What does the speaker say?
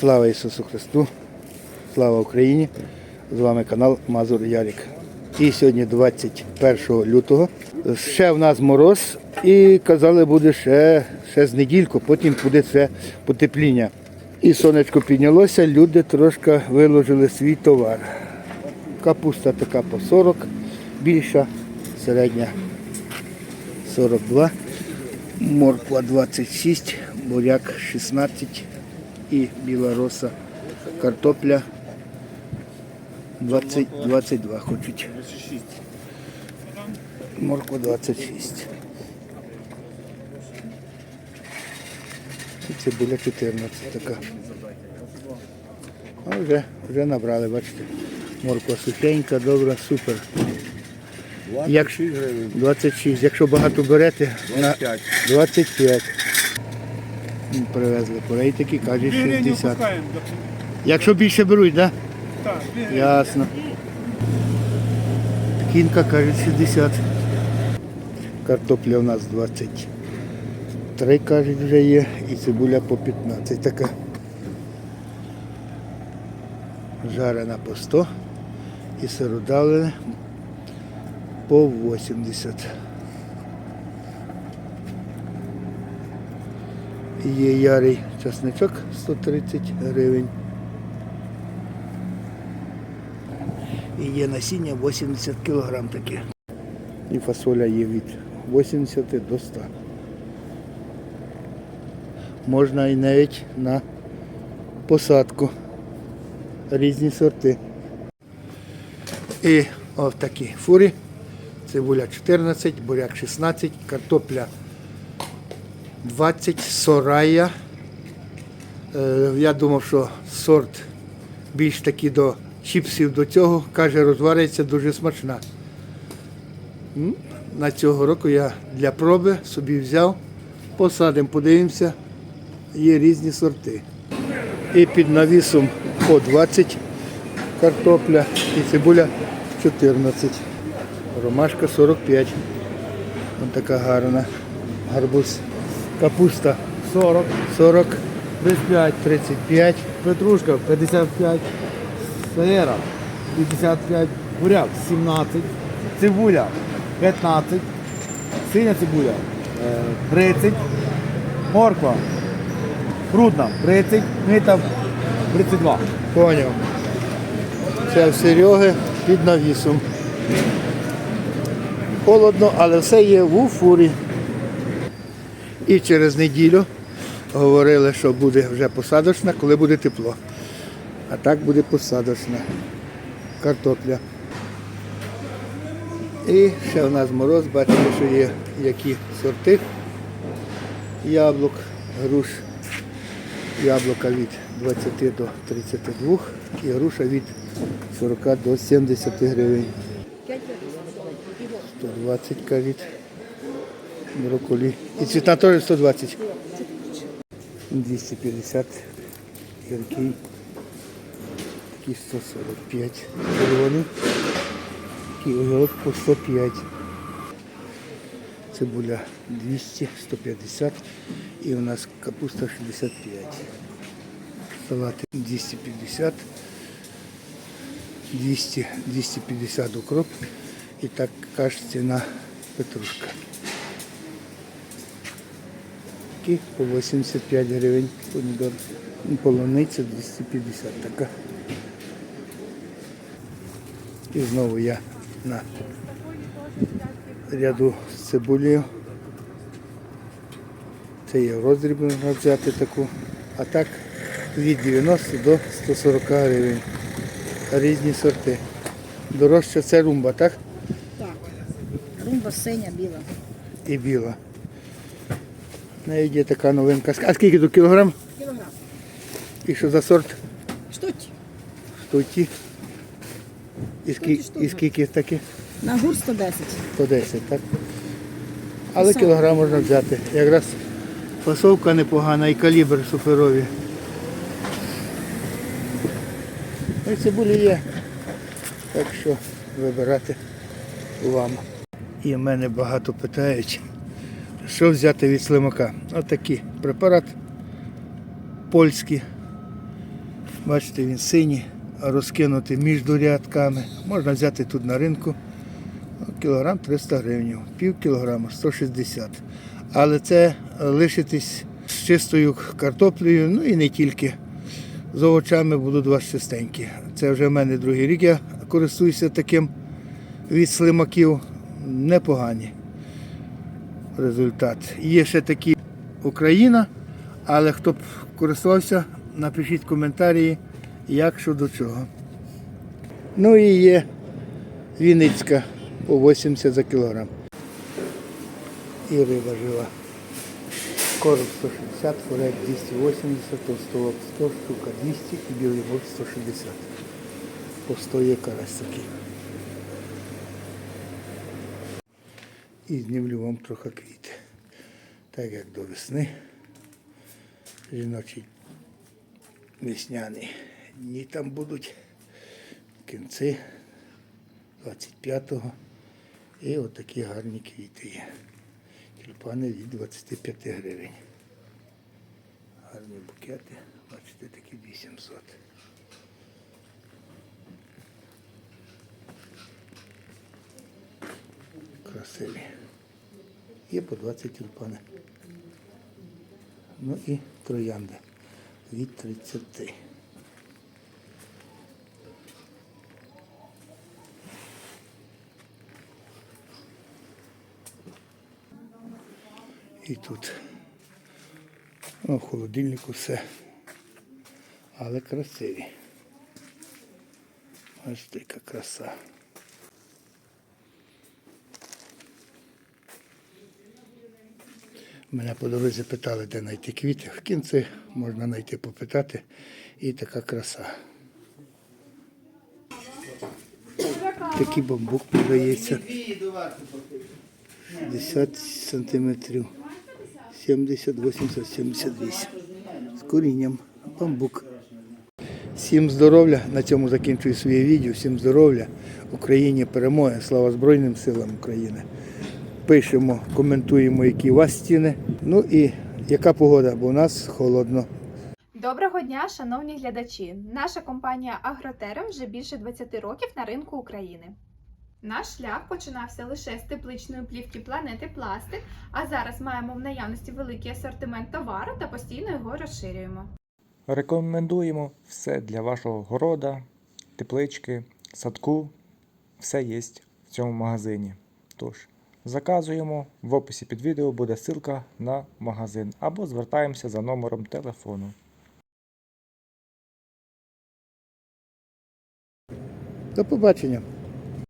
Слава Ісусу Христу! Слава Україні! З вами канал Мазур Ярік. І сьогодні 21 лютого. Ще в нас мороз і казали, буде ще, ще з недільку, потім буде це потепління. І сонечко піднялося, люди трошки виложили свій товар. Капуста така по 40, більша, середня 42, морква 26, буряк 16 і біла роса, картопля 20, 22 хочуть. Морква 26. І цибуля 14 така. А вже, вже набрали, бачите. Морква сухенька, добра, супер. Як 26. Якщо багато берете, на 25. Привезли курей такі, кажуть 60. Якщо більше беруть, так? Так, Ясно. Кінка кажуть 60. Картопля у нас 23, кажуть, вже є, і цибуля по 15 така. Жарена по 100 і сиродавлене по 80. Є ярий часничок 130 гривень. І є насіння 80 кг таке. І фасоля є від 80 до 100. Можна і навіть на посадку. Різні сорти. І ось такі фури. Цибуля 14, буряк 16, картопля 20, сорая. Е, Я думав, що сорт більш такий до чіпсів до цього, каже, розвариться дуже смачна. На цього року я для проби собі взяв, посадимо, подивимося, є різні сорти. І під навісом по 20 картопля і цибуля 14. Ромашка 45. Ось така гарна. Гарбуз. Капуста 40, 40, 35, 35, петрушка 55, сера 55, буряк 17, цибуля 15, синя цибуля е, 30, морква крупна 30, мита 32. Поняв. Це в Сереги під навісом. Холодно, але все є в фурі. І через неділю говорили, що буде вже посадочна, коли буде тепло. А так буде посадочна картопля. І ще у нас мороз, бачите, що є які сорти яблук, груш. Яблука від 20 до 32 і груша від 40 до 70 гривень. 120 кавіт. Брокколі. І цвітна теж 120. 250 гіркий. Такий 145 червоний. Такий огірок по 105. Цибуля 200, 150 і у нас капуста 65. Салати 250, 200, 250 укроп і так каже ціна петрушка. Такі по 85 гривень помідор. Ну, Полуниця 250 така. І знову я на ряду з цибулею. Це є роздріб можна взяти таку. А так від 90 до 140 гривень. Різні сорти. Дорожча це румба, так? Так. Румба синя, біла. І біла. Навіть є така новинка. А скільки до кілограм? Кілограм. І що за сорт? Штуті. Штуті. І скільки, і скільки таке? На гур 110. 110, так? Але кілограм можна взяти. Якраз фасовка непогана і калібр суперові. Ну і цибулі є. Так що вибирати вам. І в мене багато питають, що взяти від слимака. Отакий препарат польський Бачите, він синій, розкинутий між рядками. Можна взяти тут на ринку ну, кілограм 300 гривень, пів кілограма 160. Але це лишитись з чистою картоплею, ну і не тільки. З овочами будуть вас чистенькі. Це вже в мене другий рік. Я користуюся таким від слимаків. Непогані результат. Є ще такі Україна, але хто б користувався, напишіть коментарі, як що до чого. Ну і є Вінницька по 80 за кілограм. І риба жива. Короб 160, форель 280, толстолоб 100, штука 200 і білий бок 160. По 100 є карась такий. І знімлю вам трохи квіти. Так як до весни. Жіночі весняні дні там будуть. Кінці 25-го. І отакі гарні квіти є. Тюльпани від 25 гривень. Гарні букети. Бачите, такі 800. Красиві. Є по 20 тюльпани. Ну і троянди від 30. І тут ну, в холодильнику все. Але красиві. Ось яка краса. Мене по дорозі питали, де знайти квіти. В кінці можна знайти попитати. І така краса. Такий бамбук продається. 50 сантиметрів. 70, 80, 78. З корінням. Бамбук. Всім здоров'я. На цьому закінчую своє відео. Всім здоров'я. Україні перемоги. Слава Збройним силам України. Пишемо, коментуємо, які у вас стіни. Ну і яка погода, бо у нас холодно. Доброго дня, шановні глядачі! Наша компанія Агротерем вже більше 20 років на ринку України. Наш шлях починався лише з тепличної плівки планети Пластик, а зараз маємо в наявності великий асортимент товару та постійно його розширюємо. Рекомендуємо все для вашого города, теплички, садку. Все є в цьому магазині. Тож, заказуємо. В описі під відео буде ссылка на магазин або звертаємося за номером телефону. До побачення.